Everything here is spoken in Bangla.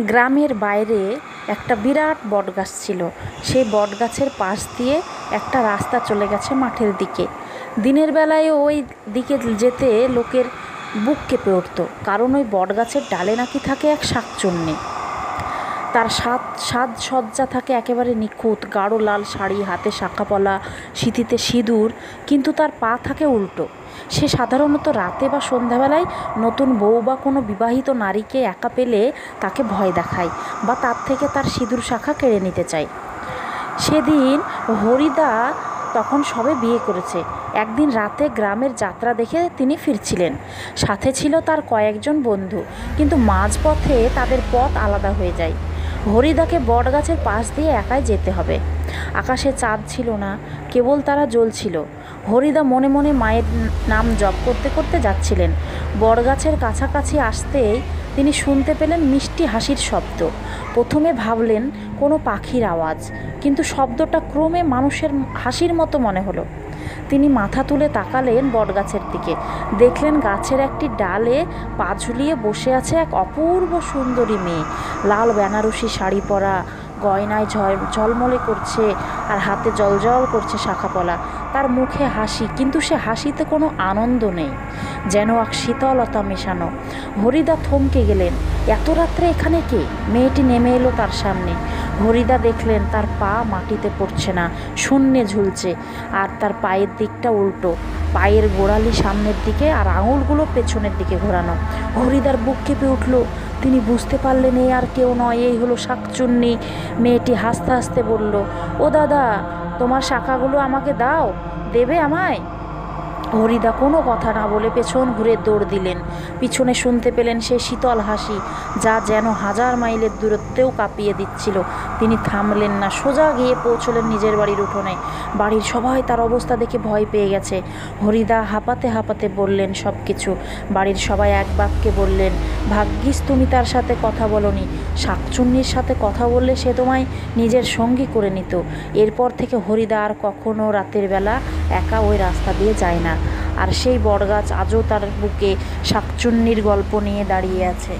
গ্রামের বাইরে একটা বিরাট বটগাছ ছিল। সেই বটগাছের পাশ দিয়ে একটা রাস্তা চলে গেছে মাঠের দিকে। দিনের বেলায় ওই দিকে যেতে লোকের বুক কেঁপে উঠত, কারণ ওই বটগাছের ডালে নাকি থাকে এক শাকচুন্নি। তার সাজ সাজসজ্জা থাকে একেবারে নিখুঁত, গাঢ় লাল শাড়ি, হাতে শাঁখাপলা, সিঁথিতে সিঁদুর, কিন্তু তার পা থাকে উল্টো। সে সাধারণত রাতে বা সন্ধ্যাবেলায় নতুন বউ বা কোনো বিবাহিত নারীকে একা পেলে তাকে ভয় দেখায় বা তার থেকে তার সিঁদুর শাখা কেড়ে নিতে চায়। সেদিন হরিদা তখন সবে বিয়ে করেছে। একদিন রাতে গ্রামের যাত্রা দেখে তিনি ফিরছিলেন। সাথে ছিল তার কয়েকজন বন্ধু, কিন্তু মাঝপথে তাদের পথ আলাদা হয়ে যায়। হরিদাকে বটগাছের পাশ দিয়ে একাই যেতে হবে। আকাশে চাঁদ ছিল না, কেবল তারা জ্বলছিল। হরিদা মনে মনে মায়ের নাম জপ করতে করতে যাচ্ছিলেন। বটগাছের কাছাকাছি আসতেই তিনি শুনতে পেলেন মিষ্টি হাসির শব্দ। প্রথমে ভাবলেন, কোনো পাখির আওয়াজ, কিন্তু শব্দটা ক্রমে মানুষের হাসির মতো মনে হলো। তিনি মাথা তুলে তাকালেন বটগাছের দিকে। দেখলেন গাছের একটি ডালে পা ঝুলিয়ে বসে আছে এক অপূর্ব সুন্দরী মেয়ে। লাল বেনারসি শাড়ি পরা, গয়নায় ঝল ঝলমলে করছে আর হাতে জলজল করছে শাখাপলা তার মুখে হাসি, কিন্তু সে হাসিতে কোনো আনন্দ নেই। যেন এক শীতলতা মেশানো। হরিদা থমকে গেলেন। এত রাত্রে এখানে কে? মেয়েটি নেমে এলো তার সামনে। হরিদা দেখলেন তার পা মাটিতে পড়ছে না, শূন্যে ঝুলছে। আর তার পায়ের দিকটা উল্টো। পায়ের গোড়ালি সামনের দিকে আর আঙুলগুলো পেছনের দিকে ঘোরানো। হরিদার বুক কেঁপে উঠল। তিনি বুঝতে পারলেন এই আর কেউ নয়, এই হলো শাকচুন্নি। মেয়েটি হাসতে হাসতে বলল, ও দাদা, তোমার শাখাগুলো আমাকে দাও, দেবে আমায়? হরিদা কোনো কথা না বলে পেছন ঘুরে দৌড় দিলেন। পিছনে শুনতে পেলেন সেই শীতল হাসি, যা যেন হাজার মাইলের দূরত্বেও কাঁপিয়ে দিচ্ছিল। তিনি থামলেন না, সোজা গিয়ে পৌঁছলেন নিজের বাড়ির উঠোনে। বাড়ির সবাই তার অবস্থা দেখে ভয় পেয়ে গেছে। হরিদা হাঁপাতে হাঁপাতে বললেন সব কিছু বাড়ির সবাই এক বাক্যে বললেন, ভাগ্যিস তুমি তার সাথে কথা বলনি। শাকচুন্নির সাথে কথা বললে সে তোমায় নিজের সঙ্গী করে নিত। এরপর থেকে হরিদা আর কখনো রাতের বেলা একা ওই রাস্তা দিয়ে যায় না। আর সেই বটগাছ আজও তার বুকে শাকচুন্নির গল্প নিয়ে দাঁড়িয়ে আছে।